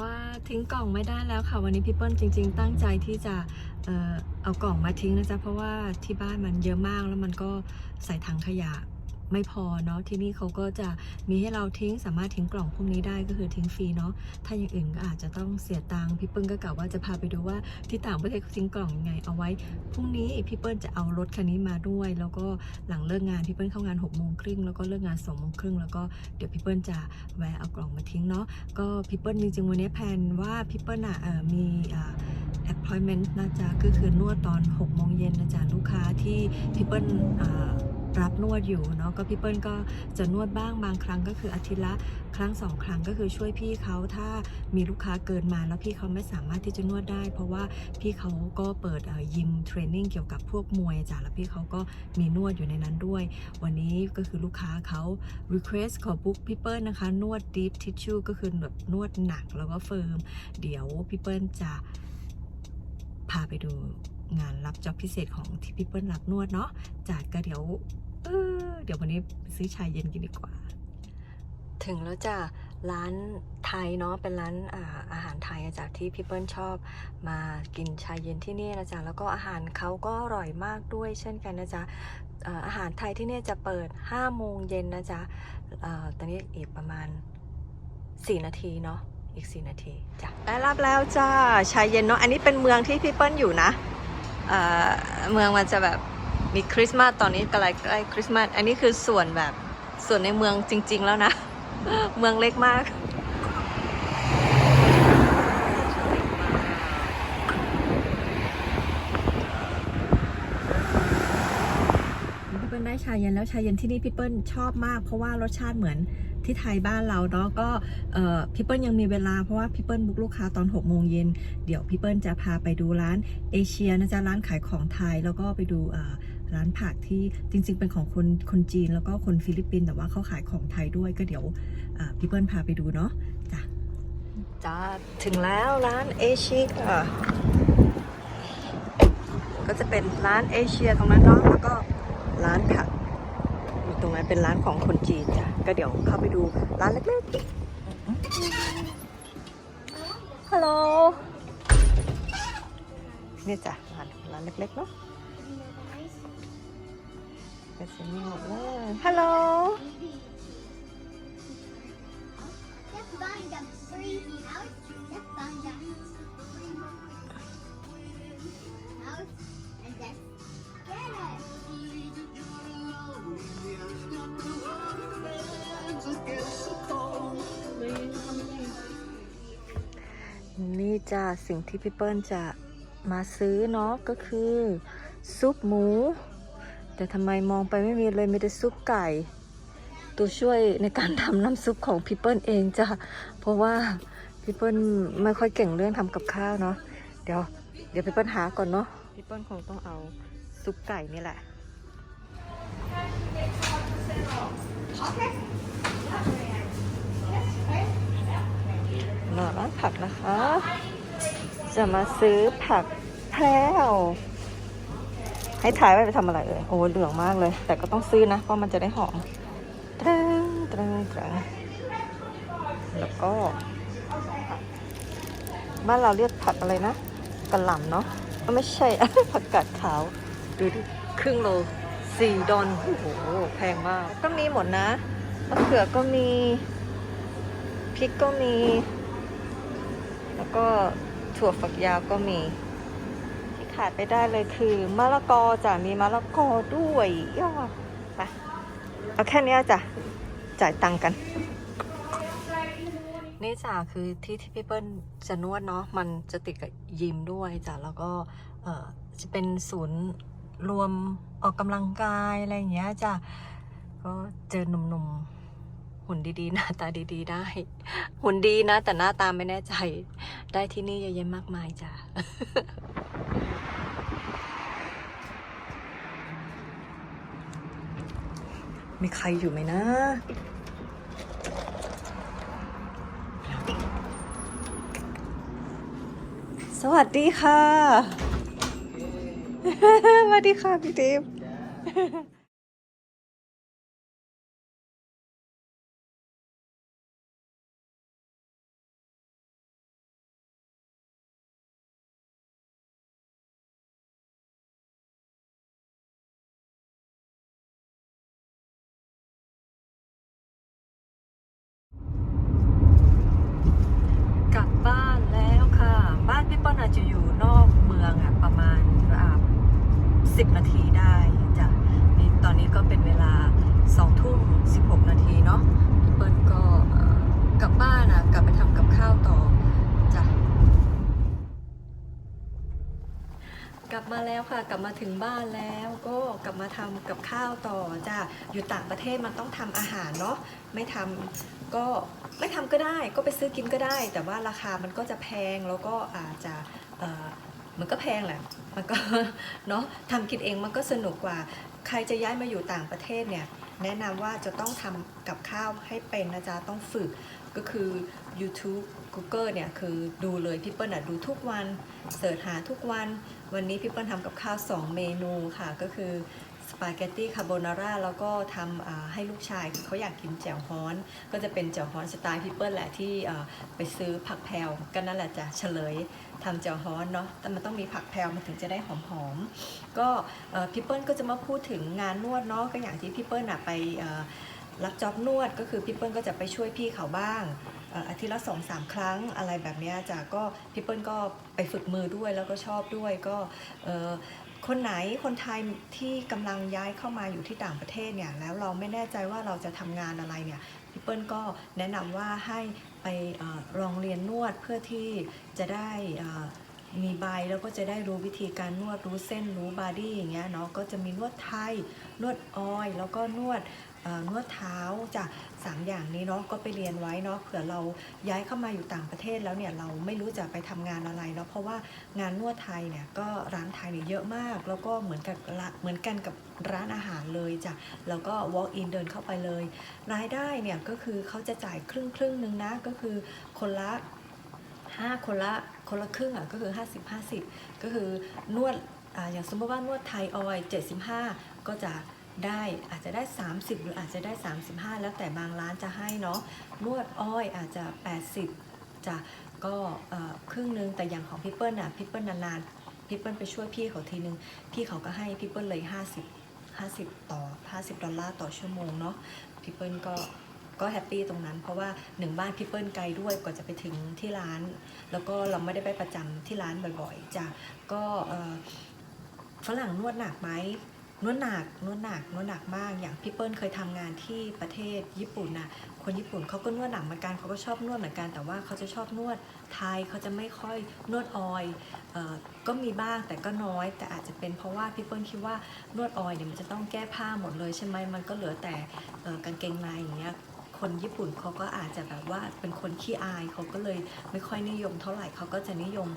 ว่าทิ้งกล่องไม่ได้แล้วค่ะ วันนี้พี่เปิ้ลจริง ๆ ตั้งใจที่จะเออเอากล่องมาทิ้งนะจ๊ะเพราะว่าที่บ้านมันเยอะมากแล้วมันก็ใส่ถังขยะ ไม่พอเนาะที่นี่เขาก็จะมีให้เราทิ้งสามารถทิ้งกล่องพวกนี้ได้ก็คือทิ้งฟรีเนาะถ้าอย่างอื่นก็อาจจะต้องเสียตังค์พี่เปิ้ลก็กะว่าจะพาไปดูว่าที่ต่างประเทศเขาทิ้งกล่องยังไงเอาไว้พรุ่งนี้พี่เปิ้ลจะเอารถคันนี้มาด้วย แล้วก็หลังเลิกงานพี่เปิ้ลเข้างาน6กโมงครึ่งแล้วก็เลิกงาน2องโมงครึ่งแล้วก็เดี๋ยวพี่เปิ้ลจะแวะเอากล่องมาทิ้งเนาะก็พี่เปิ้ลจริงๆวันนี้แพลนว่าพี่เปิ้ลอะมีอ่า appointment นะจ๊ะก็คือนวดตอน6โมงเย็นนะจ๊ะลูกค้าที่พี่เปิ้ลอ่า รับนวดอยู่เนาะก็พี่เปิ้ลก็จะนวดบ้างบางครั้งก็คืออาทิตย์ละครั้งสองครั้งก็คือช่วยพี่เขาถ้ามีลูกค้าเกินมาแล้วพี่เขาไม่สามารถที่จะนวดได้ เพราะว่าพี่เขาก็เปิดยิมเทรนนิ่งเกี่ยวกับพวกมวยจ้ะแล้วพี่เขาก็มีนวดอยู่ในนั้นด้วย วันนี้ก็คือลูกค้าเขา request ขอบุ๊กพี่เปิ้ลนะคะ นวด deep tissue ก็คือแบบนวดหนักแล้วก็เฟิร์ม เดี๋ยวพี่เปิ้ลจะพาไปดูงานรับจ็อบพิเศษของที่พี่เปิ้ลรับนวดเนาะจากก็เดี๋ยว เดี๋ยววันนี้ซื้อชายเย็นกินดีกว่า ถึงแล้วจ้ะร้านไทยเนาะเป็นร้านอาอาหารไทยจากที่พี่เปิ้ลชอบมากินชายเย็นที่นี่นะจ๊ะแล้วก็อาหารเขาก็อร่อยมากด้วยเช่นกันนะจ๊ะอาหารไทยที่นี่จะเปิด 5 โมงเย็นนะจ๊ะอตอนนี้อีกประมาณ 4 นาทีเนาะอีก 4 นาทีจ้ะได้รับแล้วจ้าชายเย็นเนาะอันนี้เป็นเมืองที่พี่เปิ้ลอยู่นะเเมืองมันจะแบบ มีคริสต์มาสตอนนี้ใกล้ใกล้คริสต์มาสอันนี้คือส่วนแบบส่วนในเมืองจริง ๆ แล้วนะ เมืองเล็กมากพี่เปิ้ลได้ชาเย็นแล้วชาเย็นที่นี่พี่เปิ้ลชอบมาก เพราะว่ารสชาติเหมือนที่ไทยบ้านเราเนาะก็พี่เปิ้ลยังมีเวลาเพราะว่าพี่เปิ้ลบุกลูกค้าตอน6โมงเย็นเดี๋ยวพี่เปิ้ลจะพาไปดูร้านเอเชียนะจ๊ะร้านขายของไทยแล้วก็ไปดู ร้านผักที่จริง ๆ เป็นของคนคนจีนแล้วก็คนฟิลิปปินส์แต่ว่าเขาขายของไทยด้วยก็เดี๋ยวพี่เปิ้ลพาไปดูเนาะจ้ะจ้าถึงแล้วร้านเอเชียก็จะเป็นร้านเอเชียตรงนั้นเนาะแล้วก็ร้านผักตรงนั้นเป็นร้านของคนจีนจ้ะก็เดี๋ยวเข้าไปดูร้านเล็กๆฮัลโหลนี่จ้ะร้านร้านเล็กๆเนาะ กัเสียงหมดเลยฮัลโหล นี่จ้าสิ่งที่พี่เปิ้ลจะมาซื้อเนาะก็คือ ซุปหมู แต่ทำไมมองไปไม่มีเลยมีแต่ซุปไก่ ตัวช่วยในการทำน้ำซุปของพี่เปิ้ลเองจ้ะเพราะว่าพี่เปิ้ลไม่ค่อยเก่งเรื่องทำกับข้าวเนาะเดี๋ยว เดี๋ยวพี่เปิ้ลหาก่อนเนาะพี่เปิ้ลคงต้องเอาซุปไก่นี่แหละหน่อร้านผักนะคะ จะมาซื้อผักแพรว ให้ถ่ายไว้ไปทำอะไรเอ่ยโอ้เหลืองมากเลย แต่ก็ต้องซื้อนะ เพราะมันจะได้หอมตรงตรงตรงแล้วก็ บ้านเราเรียกผักอะไรนะกระหล่ำเนาะก็ไม่ใช่ ผักกาดขาว ดูดิครึ่งโลสี่ดอนโอ้โหแพงมาก ก็มีหมดนะมะเขือก็มีพริกก็มี แล้วก็ถั่วฝักยาวก็มี ขาดไปได้เลยคือมะละกอจะมีมะละกอด้วยย่อไปเอาแค่นี้จ้ะจ่ายตังค์กัน นี่จ้ะคือที่ที่พี่เปิ้ลจะนวดเนาะมันจะติดกับยิมด้วยจ้ะแล้วก็เออจะเป็นศูนย์รวมออกกำลังกายอะไรอย่างเงี้ยจ้ะก็เจอหนุ่มๆ หุ่นดีๆ หน้าตาดีๆ ได้ หุ่นดีนะ แต่หน้าตาไม่แน่ใจ ได้ที่นี่เยอะแยะมากมายจ้ะ มีใครอยู่ไหมนะ สวัสดีค่ะ สวัสดีค่ะพี่ทิพย์ น่าจะอยู่นอกเมืองอะประมาณสิบนาทีได้จ้ะนี่ตอนนี้ก็เป็นเวลาสองทุ่มสิบหกนาทีเนาะพี่เปิ้ลก็กลับบ้านอะกลับไปทำกับข้าวต่อจ้ะ กลับมาแล้วค่ะ กลับมาถึงบ้านแล้วก็กลับมาทำกับข้าวต่อจ้ะอยู่ต่างประเทศมันต้องทำอาหารเนาะไม่ทำก็ไม่ทำก็ได้ก็ไปซื้อกินก็ได้ แต่ว่าราคามันก็จะแพงแล้วก็อาจจะมันก็แพงแหละมันก็เนาะทำกินเองมันก็สนุกกว่า ใครจะย้ายมาอยู่ต่างประเทศเนี่ย แนะนำว่าจะต้องทำกับข้าวให้เป็นนะจ๊ะต้องฝึกก็คือ YouTube Google เนี่ยคือดูเลยพี่เปิ้ลอะดูทุกวันเสิร์ชหาทุกวัน วันนี้พี่เปิ้ลทำกับข้าว 2 เมนูค่ะ ก็คือ ปาเกตตี้คาโบนาร่าแล้วก็ทำให้ลูกชายคือเขาอยากกินแจ่วฮ้อน ก็จะเป็นแจ่วฮ้อนสไตล์พี่เปิ้ลแหละที่ไปซื้อผักแพรวก็นั่นแหละจะเฉลยทำแจ่วฮ้อนเนาะแต่มันต้องมีผักแพรวมันถึงจะได้หอมๆก็พี่เปิ้ลก็จะมาพูดถึงงานนวดเนาะก็อย่างที่พี่เปิ้ลอะไปรับจ็อบนวดก็คือพี่เปิ้ลก็จะไปช่วยพี่เขาบ้างอาทิตย์ละสองสามครั้งอะไรแบบนี้จ้ะก็พี่เปิ้ลก็ไปฝึกมือด้วยแล้วก็ชอบด้วยก็ คนไหนคนไทยที่กำลังย้ายเข้ามาอยู่ที่ต่างประเทศเนี่ยแล้วเราไม่แน่ใจว่าเราจะทำงานอะไรเนี่ยพี่เปิ้ลก็แนะนำว่าให้ไปลองเรียนนวดเพื่อที่จะได้อ่อ มีใบแล้วก็จะได้รู้วิธีการนวดรู้เส้นรู้บอดี้อย่างเงี้ยเนาะก็จะมีนวดไทย นวดออย แล้วก็นวดนวดเท้าจ้ะสามอย่างนี้เนาะก็ไปเรียนไว้เนาะเผื่อเราย้ายเข้ามาอยู่ต่างประเทศแล้วเนี่ยเราไม่รู้จะไปทำงานอะไรเนาะเพราะว่างานนวดไทยเนี่ยก็ร้านไทยเนี่ยเยอะมาก แล้วก็เหมือนกับเหมือนกันกับร้านอาหารเลยจ้ะแล้วก็ walk in เดินเข้าไปเลย รายได้เนี่ยก็คือเขาจะจ่ายครึ่งครึ่งนึงนะก็คือคนละ ห้าคนละคนละครึ่งอะก็คือ 50 50 ก็คือนวดอ่าอย่างสมมติว่านวดไทยออย75 ก็จะได้อาจจะได้ 30 หรืออาจจะได้ 35 แล้วแต่บางร้านจะให้เนาะนวดอ้อยอาจจะ 80จะก็ครึ่งนึงแต่อย่างของพี่เปิ้ลอะพี่เปิ้ลนานๆพี่เปิ้ลไปช่วยพี่เขาทีนึงพี่เขาก็ให้พี่เปิ้ลเลย 50 50 ต่อ 50 ดอลลาร์ต่อชั่วโมงเนาะพี่เปิ้ลก็ ก็แฮปปี้ตรงนั้น เพราะว่าหนึ่งบ้านพี่เปิ้ลไกลด้วยกว่าจะไปถึงที่ร้าน แล้วก็เราไม่ได้ไปประจำที่ร้านบ่อยๆจ้ะก็ฝรั่งนวดหนักไหมนวดหนักนวดหนักนวดหนักมากอย่างพี่เปิ้ลเคยทำงานที่ประเทศญี่ปุ่นน่ะคนญี่ปุ่นเขาก็นวดหนักเหมือนกันเขาก็ชอบนวดเหมือนกันแต่ว่าเขาจะชอบนวดไทยเขาจะไม่ค่อยนวดออยก็มีบ้างแต่ก็น้อย แต่อาจจะเป็นเพราะว่าพี่เปิ้ลคิดว่านวดออยเนี่ยมันจะต้องแก้ผ้าหมดเลยใช่ไหมมันก็เหลือแต่กางเกงในอย่างเงี้ย คนญี่ปุ่นเขาก็อาจจะแบบว่าเป็นคนขี้อายเขาก็เลยไม่ค่อยนิยมเท่าไหร่เขาก็จะนิยม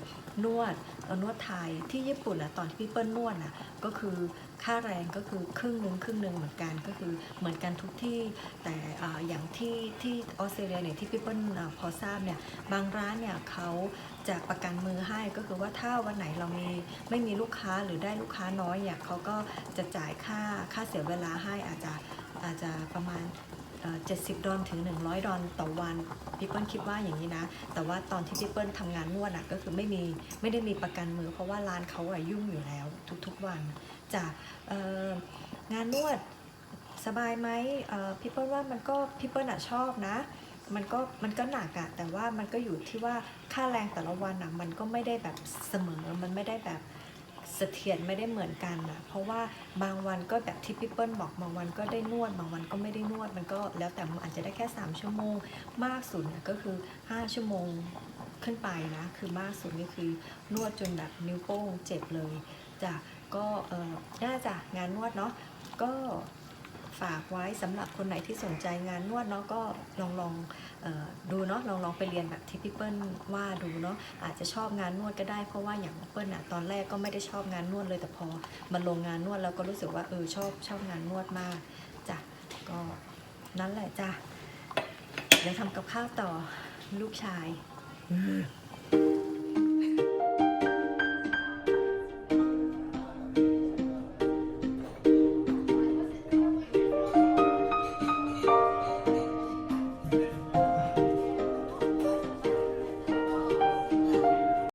นวดเอ่อนวดไทยที่ญี่ปุ่นอะตอนที่พี่เปิ้ลนวดอะก็คือค่าแรงก็คือครึ่งหนึ่งครึ่งหนึ่งเหมือนกันก็คือเหมือนกันทุกที่แต่อย่างที่ที่ออสเตรเลียเนี่ยที่พี่เปิ้ลพอทราบเนี่ยบางร้านเนี่ยเขาจะประกันมือให้ก็คือว่าถ้าวันไหนเรามีไม่มีลูกค้าหรือได้ลูกค้าน้อยเนี่ยเขาก็จะจ่ายค่าค่าเสียเวลาให้อาจจะอาจจะประมาณ 70 ดอลถึง 100 ดอลต่อวันพี่เปิ้ลคิดว่าอย่างนี้นะ แต่ว่าตอนที่พี่เปิ้ลทำงานนวดอะก็คือไม่มีไม่ได้มีประกันมือ เพราะว่าร้านเขาอะยุ่งอยู่แล้วทุกๆวันจะเอ่องานนวดสบายไหมพี่เปิ้ลว่ามันก็พี่เปิ้ลอะชอบนะมันก็มันก็หนักอะแต่ว่ามันก็อยู่ที่ว่าค่าแรงแต่ละวันอะมันก็ไม่ได้แบบเสมอมันไม่ได้แบบ เสถียรไม่ได้เหมือนกันนะเพราะว่าบางวันก็แบบที่พี่เปิ้ลบอกบางวันก็ได้นวด บางวันก็ไม่ได้นวด มันก็แล้วแต่มันอาจจะได้แค่ 3 ชั่วโมง มากสุดเนี่ยก็คือ 5 ชั่วโมงขึ้นไปนะ คือมากสุดนี่คือนวดจนแบบนิ้วโป้งเจ็บเลยจ้ะก็เออน่าจะงานนวดเนาะก็ ฝากไว้สำหรับคนไหนที่สนใจงานนวดเนาะก็ลองลองออดูเนาะลองลองไปเรียนแบบที่พี่เปิ้ลว่าดูเนาะอาจจะชอบงานนวดก็ได้เพราะว่าอย่างเปิ้ลอะตอนแรกก็ไม่ได้ชอบงานนวดเลยแต่พอมาลงงานนวดแล้วก็รู้สึกว่าเออชอบชอบงานนวดมากจ้ะก็นั่นแหละจ้ะเดี๋ยวทำกับข้าวต่อลูกชายอ